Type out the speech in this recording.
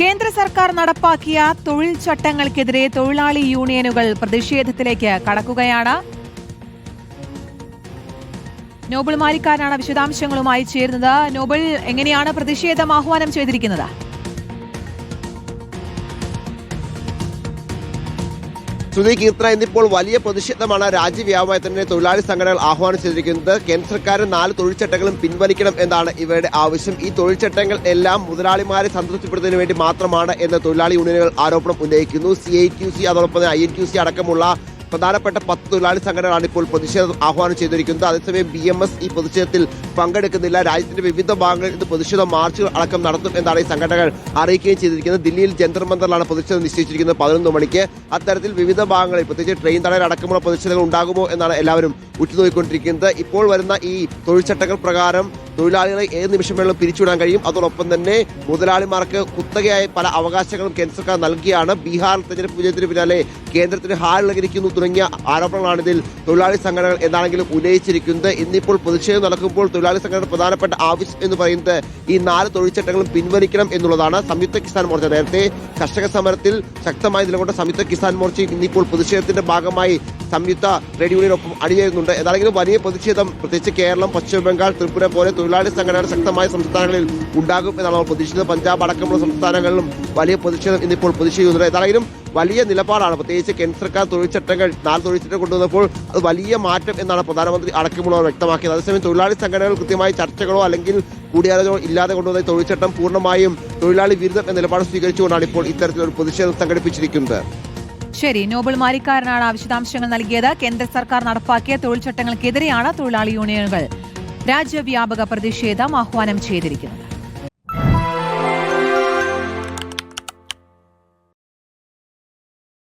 കേന്ദ്ര സർക്കാർ നടപ്പാക്കിയ തൊഴിൽ ചട്ടങ്ങൾക്കെതിരെ തൊഴിലാളി യൂണിയനുകൾ പ്രതിഷേധത്തിലേക്ക് കടക്കുകയാണ്. നോബിൾ മാലിക്കാരാണ് വിശദാംശങ്ങളുമായി ചേരുന്നത്. നോബിൾ എങ്ങനെയാണ് പ്രതിഷേധം ആഹ്വാനം ചെയ്തിരിക്കുന്നത്? ശ്രുതി കീർത്തന ഇന്നിപ്പോൾ വലിയ പ്രതിഷേധമാണ്. തന്നെ തൊഴിലാളി സംഘടനകൾ ആഹ്വാനം ചെയ്തിരിക്കുന്നത് കേന്ദ്ര സർക്കാർ നാല് തൊഴിൽ ചട്ടങ്ങളും പിൻവലിക്കണം എന്നാണ് ഇവരുടെ ആവശ്യം. ഈ തൊഴിൽ ചട്ടങ്ങൾ എല്ലാം മുതലാളിമാരെ സംതൃപ്തിപ്പെടുത്തുന്നതിന് വേണ്ടി മാത്രമാണ് എന്ന് തൊഴിലാളി യൂണിയനുകൾ ആരോപണം ഉന്നയിക്കുന്നു. സി ഐ ക്യു സി അതോടൊപ്പം ഐ എൻ ക്യു സി അടക്കമുള്ള പ്രധാനപ്പെട്ട പത്ത് തൊഴിലാളി സംഘടനകളാണ് ഇപ്പോൾ പ്രതിഷേധം ആഹ്വാനം ചെയ്തിരിക്കുന്നത്. അതേസമയം ബി എം എസ് ഈ പ്രതിഷേധത്തിൽ പങ്കെടുക്കുന്നില്ല. രാജ്യത്തിന്റെ വിവിധ ഭാഗങ്ങളിൽ ഇത് പ്രതിഷേധ മാർച്ചുകൾ അടക്കം നടത്തും എന്നാണ് ഈ സംഘടനകൾ അറിയിക്കുകയും ചെയ്തിരിക്കുന്നത്. ദില്ലിയിൽ ജന്തർ മന്ദറിലാണ് പ്രതിഷേധം നിശ്ചയിച്ചിരിക്കുന്നത് പതിനൊന്ന് മണിക്ക്. അത്തരത്തിൽ വിവിധ ഭാഗങ്ങളിൽ പ്രത്യേകിച്ച് ട്രെയിൻ തടയൽ അടക്കമുള്ള പ്രതിഷേധങ്ങൾ ഉണ്ടാകുമോ എന്നാണ് എല്ലാവരും ഉറ്റുനോക്കിക്കൊണ്ടിരിക്കുന്നത്. ഇപ്പോൾ വരുന്ന ഈ തൊഴിൽ ചട്ടങ്ങൾ പ്രകാരം തൊഴിലാളികളെ ഏത് നിമിഷം വേണമെങ്കിലും പിരിച്ചുവിടാൻ കഴിയും. അതോടൊപ്പം തന്നെ മുതലാളിമാർക്ക് കുത്തകയായ പല അവകാശങ്ങളും കേന്ദ്ര സർക്കാർ നൽകിയാണ്. ബീഹാർ തെരഞ്ഞെടുപ്പ് വിജയത്തിന് പിന്നാലെ കേന്ദ്രത്തിന് ഹാളിലകരിക്കുന്നു തുടങ്ങിയ ആരോപണങ്ങളാണ് ഇതിൽ തൊഴിലാളി സംഘടനകൾ എന്നാണെങ്കിലും ഉന്നയിച്ചിരിക്കുന്നത്. ഇന്നിപ്പോൾ പ്രതിഷേധം നടക്കുമ്പോൾ തൊഴിലാളി സംഘടന പ്രധാനപ്പെട്ട ആവശ്യം എന്ന് പറയുന്നത് ഈ നാല് തൊഴിൽ ചട്ടങ്ങളും പിൻവലിക്കണം എന്നുള്ളതാണ്. സംയുക്ത കിസാൻ മോർച്ച നേരത്തെ കർഷക സമരത്തിൽ ശക്തമായി നിലകൊണ്ട സംയുക്ത കിസാൻ മോർച്ചയും ഇന്നിപ്പോൾ പ്രതിഷേധത്തിന്റെ ഭാഗമായി സംയുക്ത ട്രേഡ് യൂണിയനൊപ്പം അണിയേറുന്നുണ്ട് ഏതാണെങ്കിലും വലിയ പ്രതിഷേധം പ്രത്യേകിച്ച് കേരളം പശ്ചിമ ബംഗാൾ ത്രിപുര പോലെ തൊഴിലാളി സംഘടന ശക്തമായ സംസ്ഥാനങ്ങളിൽ ഉണ്ടാകും എന്നാണ് അവർ പ്രതീക്ഷിച്ചത് പഞ്ചാബ് അടക്കമുള്ള സംസ്ഥാനങ്ങളിലും വലിയ പ്രതിഷേധം ഇന്നിപ്പോൾ പ്രതിഷേധിക്കുന്നുണ്ട് ഏതാണെങ്കിലും വലിയ നിലപാടാണ്. പ്രത്യേകിച്ച് കേന്ദ്ര സർക്കാർ തൊഴിൽ ചട്ടങ്ങൾ നാല് തൊഴിൽ ചട്ടം കൊണ്ടുവന്നപ്പോൾ അത് വലിയ മാറ്റം എന്നാണ് പ്രധാനമന്ത്രി അടക്കമുള്ളവർ വ്യക്തമാക്കിയത്. അതേസമയം തൊഴിലാളി സംഘടനകൾ കൃത്യമായി ചർച്ചകളോ അല്ലെങ്കിൽ കൂടിയാലോചനകളോ ഇല്ലാതെ കൊണ്ടുവന്ന തൊഴിൽ ചട്ടം പൂർണമായും തൊഴിലാളി വിരുദ്ധം എന്ന നിലപാട് സ്വീകരിച്ചുകൊണ്ടാണ് ഇപ്പോൾ ഇത്തരത്തിലൊരു പ്രതിഷേധം സംഘടിപ്പിച്ചിരിക്കുന്നത്. ശരി നോബിൾ മാലിക്കാരനാണ് വിശദാംശങ്ങൾ നൽകിയത്. കേന്ദ്ര സർക്കാർ നടപ്പാക്കിയ തൊഴിൽ ചട്ടങ്ങൾക്കെതിരെയാണ് തൊഴിലാളി യൂണിയനുകൾ രാജ്യവ്യാപക പ്രതിഷേധം ആഹ്വാനം ചെയ്തിരിക്കുന്നത്.